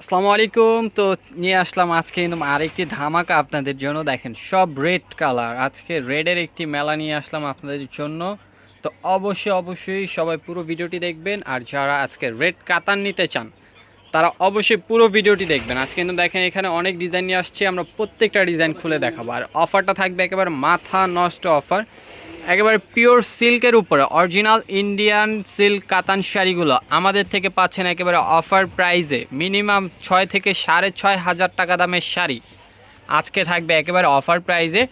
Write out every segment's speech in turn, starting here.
আসসালামু আলাইকুম। তো নিয়ে আসলাম আজকে কিন্তু আরেকটি ধামাকা আপনাদের জন্য। দেখেন, সব রেড কালার আজকে রেডের একটি মেলা নিয়ে আসলাম আপনাদের জন্য। তো অবশ্যই অবশ্যই সবাই পুরো ভিডিওটি দেখবেন। আর যারা আজকে রেড কাতান নিতে চান, তারা অবশ্যই পুরো ভিডিওটি দেখবেন। আজকে কিন্তু দেখেন, এখানে অনেক ডিজাইন নিয়ে আসছে। আমরা প্রত্যেকটা ডিজাইন খুলে দেখাবো। আর অফারটা থাকবে একেবারে মাথা নষ্ট অফার একেবারে পিওর সিল্কের উপরে অরিজিনাল ইন্ডিয়ান সিল্ক কাতান শাড়িগুলো আমাদের থেকে পাচ্ছেন একেবারে অফার প্রাইজে মিনিমাম ছয় থেকে সাড়ে ছয় হাজার টাকা দামের শাড়ি। আজকে থাকবে একেবারে অফার প্রাইজে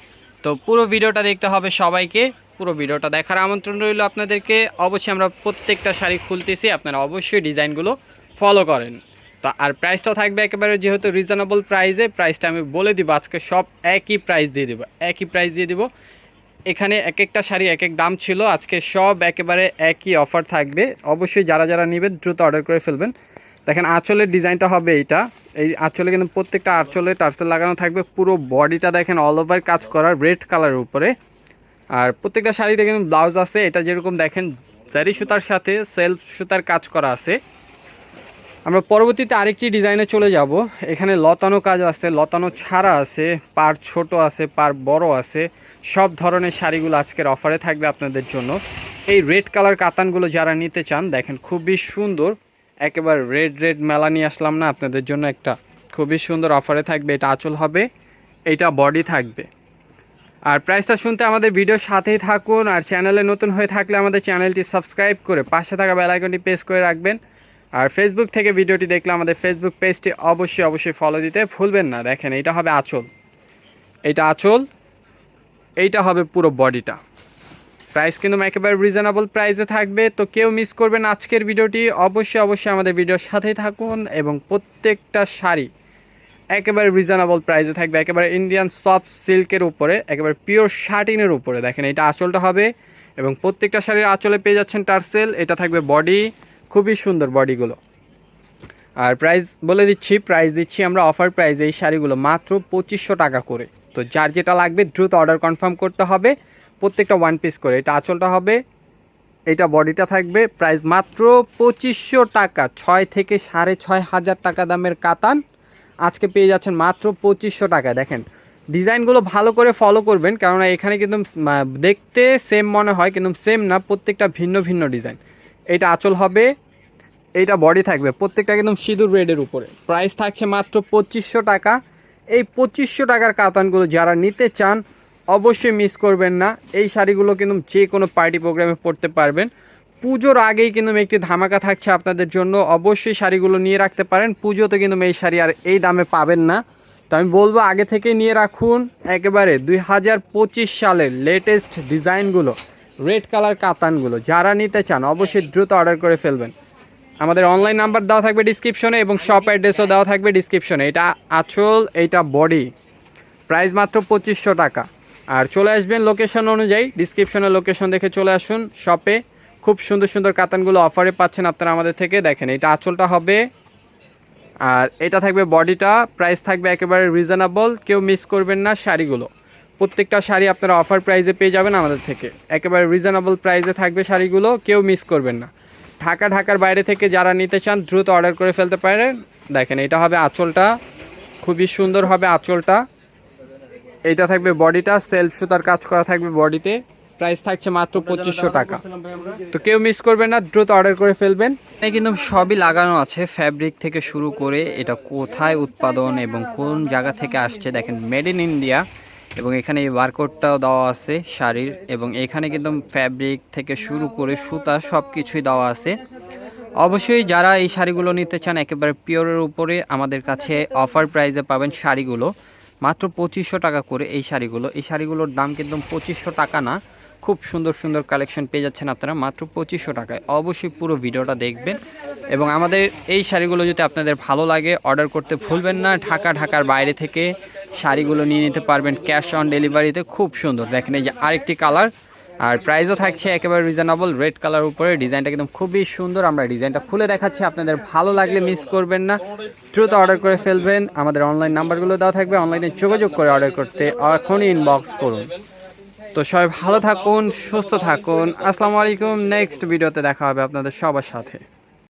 তো পুরো ভিডিওটা দেখতে হবে সবাইকে, পুরো ভিডিওটা দেখার আমন্ত্রণ রইল আপনাদেরকে। অবশ্যই আমরা প্রত্যেকটা শাড়ি খুলতেছি, আপনারা অবশ্যই ডিজাইনগুলো ফলো করেন। তো আর প্রাইসটাও থাকবে একেবারে যেহেতু রিজনেবল প্রাইসে প্রাইসটা আমি বলে দিব, আজকে সব একই প্রাইস দিয়ে দিব, একই প্রাইস দিয়ে দিব। এখানে এক একটা শাড়ি এক এক দাম ছিল। আজকে সব একেবারে একই অফার থাকবে। অবশ্যই যারা যারা নেবেন, দ্রুত অর্ডার করে ফেলবেন। দেখেন, আঁচলের ডিজাইনটা হবে এইটা। এই আঁচলে কিন্তু প্রত্যেকটা আঁচলে টার্সেল লাগানো থাকবে। পুরো বডিটা দেখেন অল ওভার কাজ করা রেড কালারের উপরে। আর প্রত্যেকটা শাড়িতে কিন্তু ব্লাউজ আছে। এটা যেরকম দেখেন, জারি সুতার সাথে সেলফ সুতার কাজ করা আছে। আমরা পরবর্তীতে আরেকটি ডিজাইনে চলে যাব। এখানে লতানো কাজ আছে, লতানো ছাড়া আছে, পার ছোট আছে, পার বড় আছে। সব ধরনের শাড়িগুলো আজকের অফারে থাকবে আপনাদের জন্য। এই রেড কালার কাতানগুলো যারা নিতে চান, দেখেন খুবই সুন্দর। একেবারে রেড রেড মেলা নিয়ে আসলাম না, আপনাদের জন্য একটা খুবই সুন্দর অফারে থাকবে। এটা আঁচল হবে, এটা বডি থাকবে। আর প্রাইসটা শুনতে আমাদের ভিডিওর সাথেই থাকুন, আর চ্যানেলে নতুন হয়ে থাকলে আমাদের চ্যানেলটি সাবস্ক্রাইব করে পাশে থাকা বেল আইকনটি প্রেস করে রাখবেন। আর ফেসবুক থেকে ভিডিওটি দেখলে আমাদের ফেসবুক পেজটি অবশ্যই অবশ্যই ফলো দিতে ভুলবেন না। দেখেন এটা হবে আঁচল। এইটা আঁচল, এইটা হবে পুরো বডিটা প্রাইস কিন্তু একেবারে রিজনেবল প্রাইসে থাকবে, তো কেউ মিস করবেন আজকের ভিডিওটি। অবশ্যই অবশ্যই আমাদের ভিডিওর সাথেই থাকুন এবং প্রত্যেকটা শাড়ি একেবারে রিজনেবল প্রাইসে থাকবে, একেবারে ইন্ডিয়ান সফট সিল্কের উপরে, একেবারে পিওর শার্টিনের উপরে। দেখেন এটা আঁচলটা হবে এবং প্রত্যেকটা শাড়ির আঁচলে পেয়ে যাচ্ছেন টার্সেল এটা থাকবে বডি খুবই সুন্দর বডিগুলো আর প্রাইস বলে দিচ্ছি প্রাইস দিচ্ছি আমরা অফার প্রাইস এই শাড়িগুলো মাত্র পঁচিশশো টাকা করে। তো যার যেটা লাগবে দ্রুত অর্ডার কনফার্ম করতে হবে, প্রত্যেকটা ওয়ান পিস করে। এটা আঁচলটা হবে, এটা বডিটা থাকবে প্রাইস মাত্র পঁচিশশো টাকা, ছয় থেকে সাড়ে ছয় হাজার টাকা দামের কাতান। আজকে পেয়ে যাচ্ছেন মাত্র পঁচিশশো টাকা। দেখেন, ডিজাইনগুলো ভালো করে ফলো করবেন, কেননা এখানে কিন্তু দেখতে সেম মনে হয়, কিন্তু সেম না, প্রত্যেকটা ভিন্ন ভিন্ন ডিজাইন। এটা আঁচল হবে এইটা বডি থাকবে। প্রত্যেকটা একদম সিঁদুর রেডের উপরে। প্রাইস থাকছে মাত্র পঁচিশশো টাকা। এই পঁচিশশো টাকার কাতানগুলো যারা নিতে চান, অবশ্যই মিস করবেন না। এই শাড়িগুলো কিন্তু যে কোনো পার্টি প্রোগ্রামে পরতে পারবেন। পুজোর আগেই কিন্তু একটি ধামাকা থাকছে আপনাদের জন্য। অবশ্যই শাড়িগুলো নিয়ে রাখতে পারেন। পুজোতে কিন্তু এই শাড়ি আর এই দামে পাবেন না। তো আমি বলব আগে থেকে নিয়ে রাখুন। একেবারে দুই হাজার পঁচিশ সালের লেটেস্ট ডিজাইনগুলো রেড কালার কাতানগুলো। যারা নিতে চান, অবশ্যই দ্রুত অর্ডার করে ফেলবেন। আমাদের অনলাইন নাম্বার দেওয়া থাকবে ডিসক্রিপশনে এবং শপ অ্যাড্রেসও দেওয়া থাকবে ডিসক্রিপশনে এটা আঁচল এইটা বডি প্রাইস মাত্র পঁচিশশো টাকা। আর চলে আসবেন লোকেশন অনুযায়ী। ডিসক্রিপশনে লোকেশন দেখে চলে আসুন শপে খুব সুন্দর সুন্দর কাতানগুলো অফারে পাচ্ছেন আপনারা আমাদের থেকে। দেখেন এটা আঁচলটা হবে। আর এটা থাকবে বডিটা প্রাইস থাকবে একেবারে রিজনেবল কেউ মিস করবেন না শাড়িগুলো। প্রত্যেকটা শাড়ি আপনারা অফার প্রাইজে পেয়ে যাবেন আমাদের থেকে। একেবারে রিজনেবল প্রাইজে থাকবে শাড়িগুলো। কেউ মিস করবেন না। ঢাকা, ঢাকার বাইরে থেকে যারা নিতে চান, দ্রুত অর্ডার করে ফেলতে পারেন। দেখেন, এটা হবে আঁচলটা। খুবই সুন্দর হবে আঁচলটা। এইটা থাকবে বডিটা, সেলফ সুতার কাজ করা থাকবে বডিতে। প্রাইস থাকছে মাত্র পঁচিশশো টাকা। তো কেউ মিস করবেন না, দ্রুত অর্ডার করে ফেলবেন। এখানে কিন্তু সবই লাগানো আছে, ফ্যাব্রিক থেকে শুরু করে এটা কোথায় উৎপাদন এবং কোন জায়গা থেকে আসছে, দেখেন, মেড ইন ইন্ডিয়া। এবং এখানে এই বারকোডটাও দেওয়া আছে শাড়ির এবং এখানে কিন্তু ফ্যাব্রিক থেকে শুরু করে সুতা সব কিছুই দেওয়া আছে। অবশ্যই যারা এই শাড়িগুলো নিতে চান, একেবারে পিওরের উপরে আমাদের কাছে অফার প্রাইসে পাবেন শাড়িগুলো। মাত্র পঁচিশশো টাকা করে এই শাড়িগুলো। এই শাড়িগুলোর দাম কিন্তু পঁচিশশো টাকা না। খুব সুন্দর সুন্দর কালেকশন পেয়ে যাচ্ছেন আপনারা। মাত্র পঁচিশশো টাকায়। অবশ্যই পুরো ভিডিওটা দেখবেন। এবং আমাদের এই শাড়িগুলো যদি আপনাদের ভালো লাগে অর্ডার করতে ভুলবেন না। ঢাকা, ঢাকার বাইরে থেকে শাড়িগুলো নিয়ে নিতে পারবেন ক্যাশ অন ডেলিভারিতে। খুব সুন্দর। দেখেন এই যে আরেকটি কালার। আর প্রাইসও থাকছে একেবারে রিজনেবল রেড কালার উপরে। ডিজাইনটা একদম খুবই সুন্দর। আমরা ডিজাইনটা খুলে দেখাচ্ছি। আপনাদের ভালো লাগলে মিস করবেন না। দ্রুত অর্ডার করে ফেলবেন। আমাদের অনলাইন নাম্বারগুলো দেওয়া থাকবে। অনলাইনে যোগাযোগ করে অর্ডার করতে এখনই ইনবক্স করুন। তো সবাই ভালো থাকুন, সুস্থ থাকুন। আসসালামু আলাইকুম। নেক্সট ভিডিওতে দেখা হবে আপনাদের সবার সাথে।